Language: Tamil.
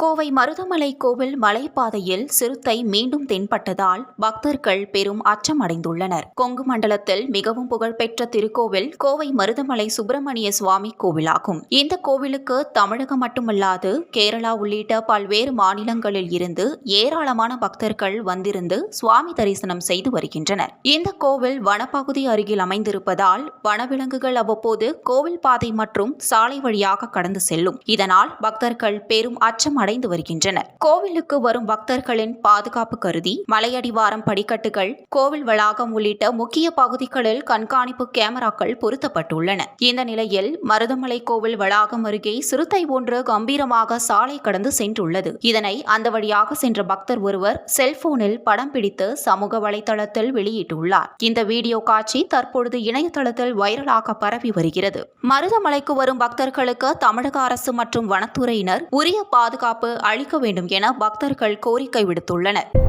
கோவை மருதமலை கோவில் மலைப்பாதையில் சிறுத்தை மீண்டும் தென்பட்டதால் பக்தர்கள் பெரும் அச்சமடைந்துள்ளனர். கொங்கு மண்டலத்தில் மிகவும் புகழ்பெற்ற திருக்கோவில் கோவை மருதமலை சுப்பிரமணிய சுவாமி கோவிலாகும். இந்த கோவிலுக்கு தமிழகம் மட்டுமல்லாது கேரளா உள்ளிட்ட பல்வேறு மாநிலங்களில் இருந்து ஏராளமான பக்தர்கள் வந்திருந்து சுவாமி தரிசனம் செய்து வருகின்றனர். இந்த கோவில் வனப்பகுதி அருகில் அமைந்திருப்பதால் வனவிலங்குகள் அவ்வப்போது கோவில் பாதை மற்றும் சாலை வழியாக கடந்து செல்லும். இதனால் பக்தர்கள் பெரும் அச்சம் அடைந்து வருகின்றனர் கோவிலுக்கு வரும் பக்தர்களின் பாதுகாப்பு கருதி மலையடிவாரம் படிக்கட்டுகள் கோவில் வளாகம் உள்ளிட்ட முக்கிய பகுதிகளில் கண்காணிப்பு கேமராக்கள் பொருத்தப்பட்டுள்ளன. இந்த நிலையில் மருதமலை கோவில் வளாகம் அருகே சிறுத்தை ஒன்று கம்பீரமாக சாலை கடந்து சென்றுள்ளது. இதனை அந்த வழியாக சென்ற பக்தர் ஒருவர் செல்போனில் படம் பிடித்து சமூக வலைதளத்தில் வெளியிட்டுள்ளார். இந்த வீடியோ காட்சி தற்பொழுது இணையதளத்தில் வைரலாக பரவி வருகிறது. மருதமலைக்கு வரும் பக்தர்களுக்கு தமிழக அரசு மற்றும் வனத்துறையினர் உரிய பாதுகாப்பு அளிக்க வேண்டும் என பக்தர்கள் கோரிக்கை விடுத்துள்ளனர்.